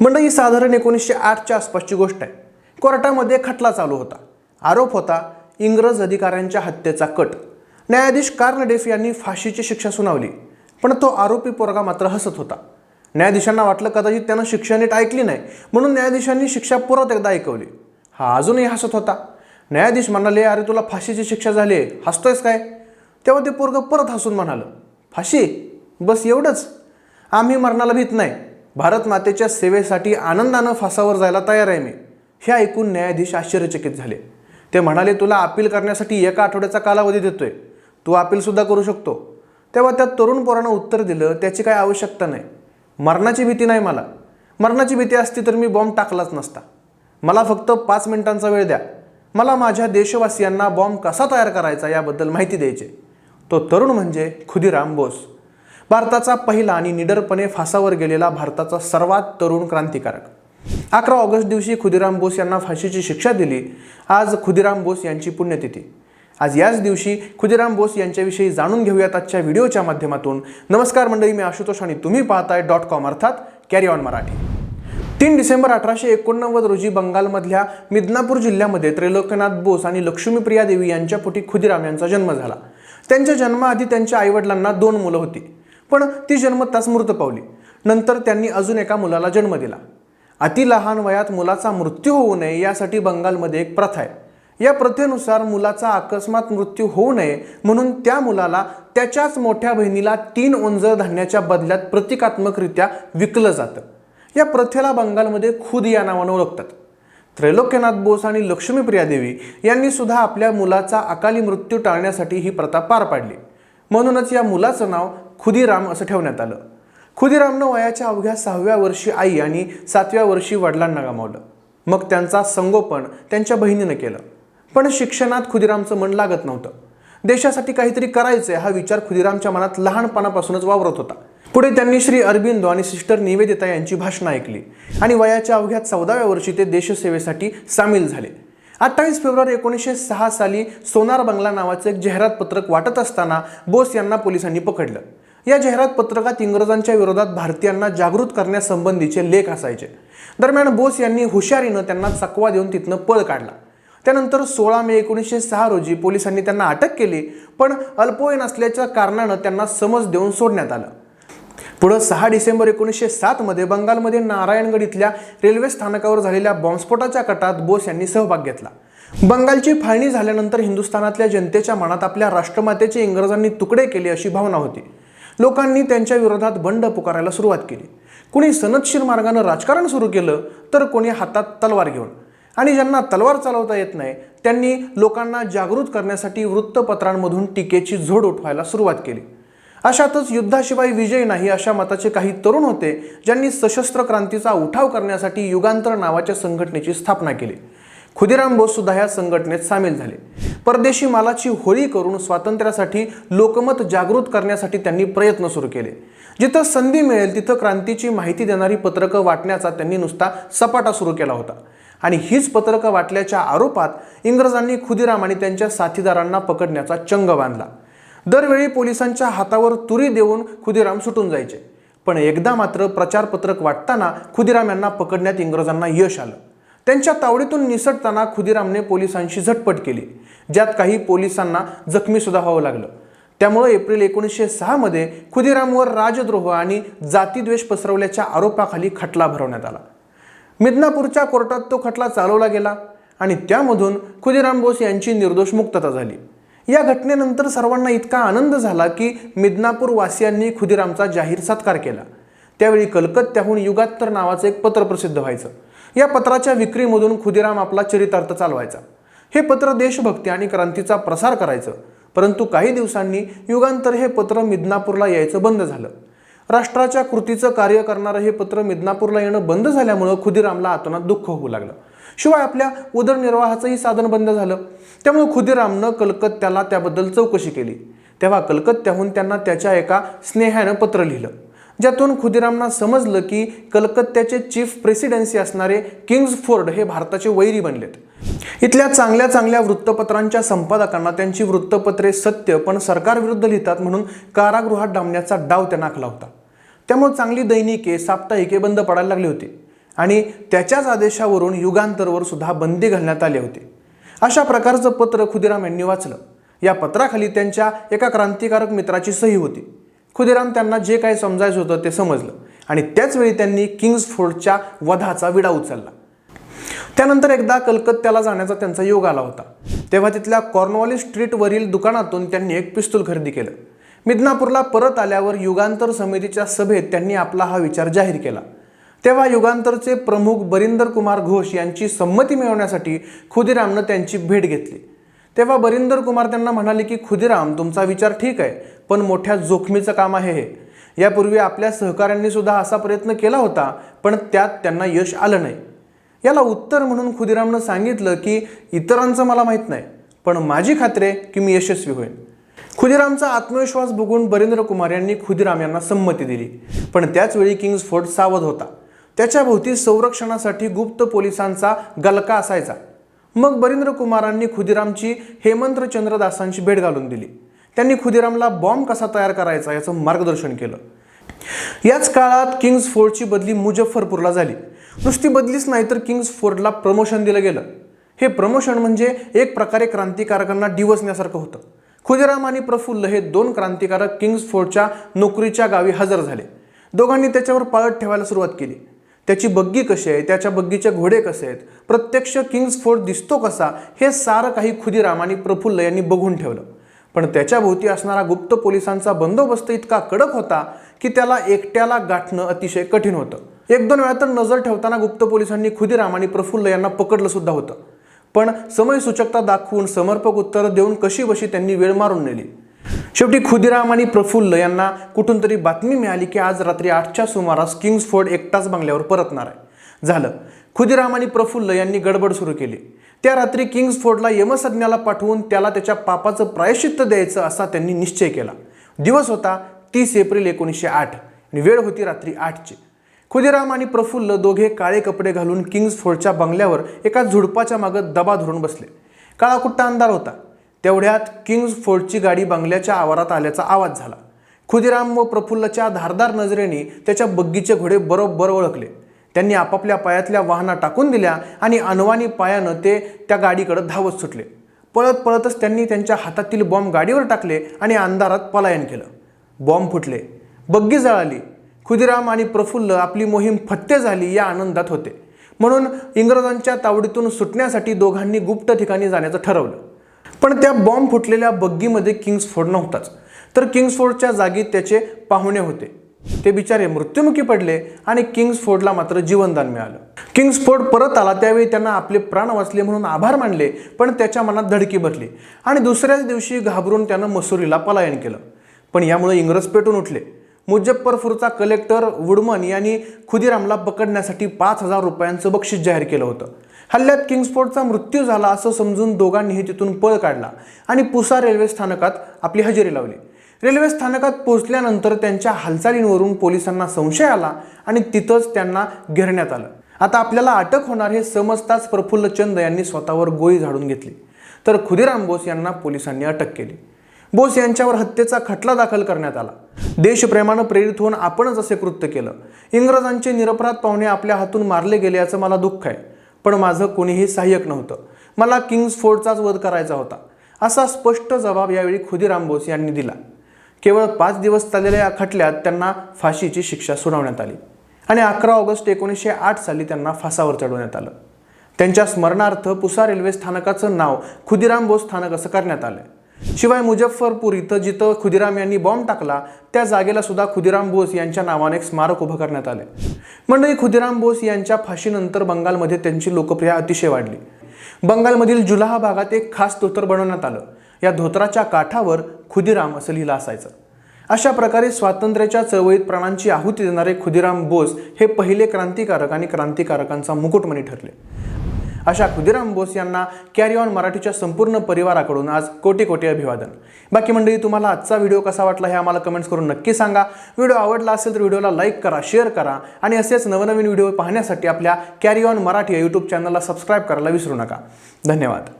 मंडळी साधारण एकोणीसशे आठच्या आसपासची गोष्ट आहे. कोर्टामध्ये खटला चालू होता. आरोप होता इंग्रज अधिकाऱ्यांच्या हत्येचा कट. न्यायाधीश कार्नडेफ यांनी फाशीची शिक्षा सुनावली पण तो आरोपी पोरगा मात्र हसत होता. न्यायाधीशांना वाटलं कदाचित त्यानं शिक्षा नीट ऐकली नाही म्हणून न्यायाधीशांनी शिक्षा परत एकदा ऐकवली. हा अजूनही हसत होता. न्यायाधीश म्हणाले अरे तुला फाशीची शिक्षा झाली आहे. हसतोयस काय? तेव्हा ते पोरगं परत हसून म्हणालं फाशी? बस एवढंच? आम्ही मरणाला भीत नाही. भारत मातेच्या सेवेसाठी आनंदानं फासावर जायला तयार आहे मी. हे ऐकून न्यायाधीश आश्चर्यचकित झाले. ते म्हणाले तुला अपील करण्यासाठी एका आठवड्याचा कालावधी देतोय. तू अपीलसुद्धा करू शकतो तेव्हा त्या तरुण पोरानं उत्तर दिलं त्याची काय आवश्यकता नाही. मरणाची भीती नाही मला. मरणाची भीती असती तर मी बॉम्ब टाकलाच नसता. मला फक्त पाच मिनिटांचा वेळ द्या. मला माझ्या देशवासियांना बॉम्ब कसा तयार करायचा याबद्दल माहिती द्यायची तो तरुण म्हणजे खुदिराम बोस. भारताचा पहिला आणि निडरपणे फासावर गेलेला भारताचा सर्वात तरुण क्रांतिकारक. अकरा ऑगस्ट दिवशी खुदिराम बोस यांना फाशीची शिक्षा दिली. आज खुदिराम बोस यांची पुण्यतिथी. आज याच दिवशी खुदिराम बोस यांच्याविषयी जाणून घेऊयात आजच्या व्हिडिओच्या माध्यमातून. नमस्कार मंडळी मी आशुतोष आणि तुम्ही पाहताय डॉट कॉम अर्थात कॅरी ऑन मराठी. तीन डिसेंबर अठराशे एकोणनव्वद रोजी बंगालमधल्या मिदनापूर जिल्ह्यामध्ये त्रिलोकनाथ बोस आणि लक्ष्मीप्रिया देवी यांच्या पोटी खुदिराम यांचा जन्म झाला. त्यांच्या जन्माआधी त्यांच्या आईवडिलांना दोन मुलं होती. पण ती जन्मताच मृत पावली. नंतर त्यांनी अजून एका मुलाला जन्म दिला. अति लहान वयात मुलाचा मृत्यू होऊ नये यासाठी बंगालमध्ये एक प्रथा आहे. या प्रथेनुसार मुलाचा अकस्मात मृत्यू होऊ नये म्हणून त्या मुलाला त्याच्याच मोठ्या बहिणीला तीन ओंजळ धान्याच्या बदल्यात प्रतिकात्मकरित्या विकलं जातं. या प्रथेला बंगालमध्ये खुद या नावानं ओळखतात. त्रैलोक्यनाथ बोस आणि लक्ष्मीप्रिया देवी यांनी सुद्धा आपल्या मुलाचा अकाली मृत्यू टाळण्यासाठी ही प्रथा पार पाडली. म्हणूनच या मुलाचं नाव खुदीराम असं ठेवण्यात आलं. खुदीरामनं वयाच्या अवघ्या सहाव्या वर्षी आई आणि सातव्या वर्षी वडिलांना गमावलं. मग त्यांचा संगोपन त्यांच्या बहिणीनं केलं. पण शिक्षणात खुदीरामचं मन लागत नव्हतं. देशासाठी काहीतरी करायचंय हा विचार खुदीरामच्या मनात लहानपणापासूनच वावरत होता. पुढे त्यांनी श्री अरबिंदो आणि सिस्टर निवेदिता यांची भाषणं ऐकली आणि वयाच्या अवघ्या चौदाव्या वर्षी ते देशसेवेसाठी सामील झाले. अठ्ठावीस फेब्रुवारी एकोणीसशे सहा साली सोनार बंगला नावाचं एक जाहिरात पत्रक वाटत असताना बोस यांना पोलिसांनी पकडलं. या जाहिरात पत्रकात इंग्रजांच्या विरोधात भारतीयांना जागृत करण्यासंबंधीचे लेख असायचे. दरम्यान बोस यांनी हुशारीनं त्यांना चकवा देऊन तिथनं पळ काढला. त्यानंतर सोळा मे एकोणीसशे सहा रोजी पोलिसांनी त्यांना अटक केली पण अल्पवयीन असल्याच्या कारणानं त्यांना समज देऊन सोडण्यात आलं. पुढं सहा डिसेंबर एकोणीसशे सातमध्ये बंगालमध्ये नारायणगड इथल्या रेल्वे स्थानकावर झालेल्या बॉम्बस्फोटाच्या कटात बोस यांनी सहभाग घेतला. बंगालची फाळणी झाल्यानंतर हिंदुस्थानातल्या जनतेच्या मनात आपल्या राष्ट्रमातेचे इंग्रजांनी तुकडे केले अशी भावना होती. लोकांनी त्यांच्या विरोधात बंड पुकारायला सुरुवात केली. कुणी सनदशीर मार्गानं राजकारण सुरू केलं तर कोणी हातात तलवार घेऊन. आणि ज्यांना तलवार चालवता येत नाही त्यांनी लोकांना जागृत करण्यासाठी वृत्तपत्रांमधून टीकेची झोड उठवायला सुरुवात केली. अशातच युद्धाशिवाय विजय नाही अशा मताचे काही तरुण होते ज्यांनी सशस्त्र क्रांतीचा उठाव करण्यासाठी युगांतर नावाच्या संघटनेची स्थापना केली. खुदिराम बोस सुद्धा या संघटनेत सामील झाले. परदेशी मालाची होळी करून स्वातंत्र्यासाठी लोकमत जागृत करण्यासाठी त्यांनी प्रयत्न सुरू केले. जिथं संधी मिळेल तिथं क्रांतीची माहिती देणारी पत्रकं वाटण्याचा त्यांनी नुसता सपाटा सुरू केला होता. आणि हीच पत्रकं वाटल्याच्या आरोपात इंग्रजांनी खुदिराम आणि त्यांच्या साथीदारांना पकडण्याचा चंग बांधला. दरवेळी पोलिसांच्या हातावर तुरी देऊन खुदिराम सुटून जायचे. पण एकदा मात्र प्रचारपत्रक वाटताना खुदिराम यांना पकडण्यात इंग्रजांना यश आलं. त्यांच्या तावडीतून निसटताना खुदिरामने पोलिसांशी झटपट केली ज्यात काही पोलिसांना जखमीसुद्धा व्हावं लागलं. त्यामुळे एप्रिल एकोणीसशे सहामध्ये खुदिरामवर राजद्रोह आणि जातीद्वेष पसरवल्याच्या आरोपाखाली खटला भरवण्यात आला. मिदनापूरच्या कोर्टात तो खटला चालवला गेला आणि त्यामधून खुदिराम बोस यांची निर्दोष मुक्तता झाली. या घटनेनंतर सर्वांना इतका आनंद झाला की मिदनापूर वासियांनी खुदिरामचा जाहीर सत्कार केला. त्यावेळी कलकत्त्याहून युगात्तर नावाचं एक पत्र प्रसिद्ध व्हायचं. या पत्राच्या विक्रीमधून खुदिराम आपला चरितार्थ चालवायचा. हे पत्र देशभक्ती आणि क्रांतीचा प्रसार करायचं. परंतु काही दिवसांनी युगांतर हे पत्र मिदनापूरला यायचं बंद झालं. राष्ट्राच्या कृतीचं कार्य करणारं हे पत्र मिदनापूरला येणं बंद झाल्यामुळं खुदिरामला आतोनात दुःख होऊ लागलं. शिवाय आपल्या उदरनिर्वाहाचंही साधन बंद झालं. त्यामुळे खुदिरामनं कलकत्त्याला त्याबद्दल चौकशी केली. तेव्हा कलकत्त्याहून त्यांना त्याच्या एका स्नेहानं पत्र लिहिलं. ज्यातून खुदिरामना समजलं की कलकत्त्याचे चीफ प्रेसिडेन्सी असणारे किंग्ज फोर्ड हे भारताचे वैरी बनलेत. इथल्या चांगल्या चांगल्या वृत्तपत्रांच्या संपादकांना त्यांची वृत्तपत्रे सत्य पण सरकारविरुद्ध लिहितात म्हणून कारागृहात डांबण्याचा डाव त्यांना आखला होता. त्यामुळे चांगली दैनिके साप्ताहिके बंद पडायला लागली होती आणि त्याच्याच आदेशावरून युगांतरवर सुद्धा बंदी घालण्यात आली होती. अशा प्रकारचं पत्र खुदिराम यांनी वाचलं. या पत्राखाली त्यांच्या एका क्रांतिकारक मित्राची सही होती. खुदिराम त्यांना जे काही समजायचं होतं ते समजलं. आणि त्याचवेळी त्यांनी किंग्सफोर्डच्या वधाचा विडा उचलला. त्यानंतर एकदा कलकत्त्याला जाण्याचा त्यांचा योग आला होता. तेव्हा तिथल्या कॉर्नवॉली स्ट्रीटवरील दुकानातून त्यांनी एक पिस्तूल खरेदी केलं. मिदनापूरला परत आल्यावर युगांतर समितीच्या सभेत त्यांनी आपला हा विचार जाहीर केला. तेव्हा युगांतरचे प्रमुख बरिंदर कुमार घोष यांची संमती मिळवण्यासाठी खुदिरामनं त्यांची भेट घेतली. तेव्हा बरिंदर कुमार त्यांना म्हणाले की खुदिराम तुमचा विचार ठीक आहे पण मोठ्या जोखमीचं काम आहे हे. यापूर्वी आपल्या सहकाऱ्यांनी सुद्धा असा प्रयत्न केला होता पण त्यात त्यांना यश आलं नाही. याला उत्तर म्हणून खुदिरामनं सांगितलं की इतरांचं मला माहीत नाही पण माझी खात्री आहे की मी यशस्वी होईन. खुदिरामचा आत्मविश्वास बघून बरिंद्र कुमार यांनी खुदिराम यांना संमती दिली. पण त्याचवेळी किंग्ज फोर्ट सावध होता. त्याच्या भोवती संरक्षणासाठी गुप्त पोलिसांचा गलका असायचा. मग बरिंद्र कुमारांनी खुदिरामची हेमंतचंद्र दासांची भेट घालून दिली. त्यांनी खुदिरामला बॉम्ब कसा तयार करायचा याचं मार्गदर्शन केलं. याच काळात किंग्ज फोर्डची बदली मुजफ्फरपूरला झाली. नुसती बदलीच नाही तर किंग्ज फोर्डला प्रमोशन दिलं गेलं. हे प्रमोशन म्हणजे एक प्रकारे क्रांतिकारकांना डिवसण्यासारखं होतं. खुदिराम आणि प्रफुल्ल हे दोन क्रांतिकारक किंग्ज फोर्डच्या नोकरीच्या गावी हजर झाले. दोघांनी त्याच्यावर पाळत ठेवायला सुरुवात केली. त्याची बग्गी कशी आहे त्याच्या बग्गीचे घोडे कसे आहेत प्रत्यक्ष किंग्स फोर्ट दिसतो कसा हे सारं काही खुदिराम आणि प्रफुल्ल यांनी बघून ठेवलं. पण त्याच्याभोवती असणारा गुप्त पोलिसांचा बंदोबस्त इतका कडक होता की त्याला एकट्याला गाठणं अतिशय कठीण होतं. एक दोन वेळा तर नजर ठेवताना गुप्त पोलिसांनी खुदिराम आणि प्रफुल्ल यांना पकडलं सुद्धा होतं. पण समयसूचकता दाखवून समर्पक उत्तरं देऊन कशी बशी त्यांनी वेळ मारून नेली. शेवटी खुदिराम आणि प्रफुल्ल यांना कुठून तरी बातमी मिळाली की आज रात्री आठच्या सुमारास किंग्जफोर्ड एकटाच बंगल्यावर परतणार आहे. झालं. खुदिराम आणि प्रफुल्ल यांनी गडबड सुरू केली. त्या रात्री किंग्ज फोर्डला यमसज्ञाला पाठवून त्याला त्याच्या पापाचं प्रायश्चित्त द्यायचं असा त्यांनी निश्चय केला. दिवस होता तीस एप्रिल एकोणीसशे आठ आणि वेळ होती रात्री आठची. खुदिराम आणि प्रफुल्ल दोघे काळे कपडे घालून किंग्ज फोर्डच्या बंगल्यावर एका झुडपाच्या मागं दबा धरून बसले. काळाकुट्टा अंधार होता. तेवढ्यात किंग्ज फोर्डची गाडी बंगल्याच्या आवारात आल्याचा आवाज झाला. खुदिराम व प्रफुल्लच्या धारदार नजरेने त्याच्या बग्गीचे घोडे बरोबर ओळखले. त्यांनी आपापल्या पायातल्या वाहना टाकून दिल्या आणि अनवानी पायानं ते त्या गाडीकडे धावत सुटले. पळत पळतच त्यांनी त्यांच्या हातातील बॉम्ब गाडीवर टाकले आणि अंधारात पलायन केलं. बॉम्ब फुटले. बग्गी जळाली. खुदिराम आणि प्रफुल्ल आपली मोहीम फत्ते झाली या आनंदात होते. म्हणून इंग्रजांच्या तावडीतून सुटण्यासाठी दोघांनी गुप्त ठिकाणी जाण्याचं ठरवलं. पण त्या बॉम्ब फुटलेल्या बग्गीमध्ये किंग्सफोर्ड नव्हताच. तर किंग्सफोर्डच्या जागी त्याचे पाहुणे होते. ते बिचारे मृत्युमुखी पडले आणि किंग्सफोर्डला मात्र जीवनदान मिळालं. किंग्सफोर्ड परत आला त्यावेळी त्यांना आपले प्राण वाचले म्हणून आभार मानले पण त्याच्या मनात धडकी भरली आणि दुसऱ्याच दिवशी घाबरून त्यानं मसुरीला पलायन केलं. पण यामुळे इंग्रज पेटून उठले. मुजफ्फरपूरचा कलेक्टर वुडमन यांनी खुदिरामला पकडण्यासाठी पाच हजार रुपयांचं बक्षीस जाहीर केलं होतं. हल्ल्यात किंग्सफोर्डचा मृत्यू झाला असं समजून दोघांनीही तिथून पळ काढला आणि पुसा रेल्वे स्थानकात आपली हजेरी लावली. रेल्वे स्थानकात पोहोचल्यानंतर त्यांच्या हालचालींवरून पोलिसांना संशय आला आणि तिथंच त्यांना घेरण्यात आलं. आता आपल्याला अटक होणार हे समजताच प्रफुल्ल चंद यांनी स्वतःवर गोळी झाडून घेतली. तर खुदिराम बोस यांना पोलिसांनी अटक केली. बोस यांच्यावर हत्येचा खटला दाखल करण्यात आला. देशप्रेमानं प्रेरित होऊन आपणच असे कृत्य केलं. इंग्रजांचे निरपराध पाहुणे आपल्या हातून मारले गेले याचं मला दुःख आहे. पण माझं कोणीही सहाय्यक नव्हतं. मला किंग्सफोर्डचाच वध करायचा होता. असा स्पष्ट जबाब यावेळी खुदिराम बोस यांनी दिला. केवळ पाच दिवस चाललेल्या या खटल्यात त्यांना फाशीची शिक्षा सुनावण्यात आली. आणि अकरा ऑगस्ट एकोणीसशे आठ साली त्यांना फासावर चढवण्यात आलं. त्यांच्या स्मरणार्थ पुसा रेल्वे स्थानकाचं नाव खुदिराम बोस स्थानक असं करण्यात आलं शिवाय मुजफ्फरपूर इथं जिथं खुदिराम यांनी बॉम्ब टाकला त्या जागेला सुद्धा खुदिराम बोस यांच्या नावाने एक स्मारक उभं करण्यात आले मंडळी खुदिराम बोस यांच्या फाशीनंतर बंगालमध्ये त्यांची लोकप्रिया अतिशय वाढली. बंगालमधील जुलाहा भागात एक खास धोतर बनवण्यात आलं. या धोतराच्या काठावर खुदिराम असं लिहिलं असायचं. अशा प्रकारे स्वातंत्र्याच्या चळवळीत प्राणांची आहुती देणारे खुदिराम बोस हे पहिले क्रांतिकारक आणि क्रांतिकारकांचा मुकुटमणी ठरले. अशा खुदिराम बोस यांना कॅरी ऑन मराठीच्या संपूर्ण परिवाराकडून आज कोटी कोटी अभिवादन. बाकी मंडळी तुम्हाला आजचा व्हिडिओ कसा वाटला हे आम्हाला कमेंट्स करून नक्की सांगा. व्हिडिओ आवडला असेल तर व्हिडिओला लाईक करा शेअर करा आणि असेच नवनवीन व्हिडिओ पाहण्यासाठी आपल्या कॅरी ऑन मराठी या यूट्यूब चॅनलला सबस्क्राईब करायला विसरू नका. धन्यवाद.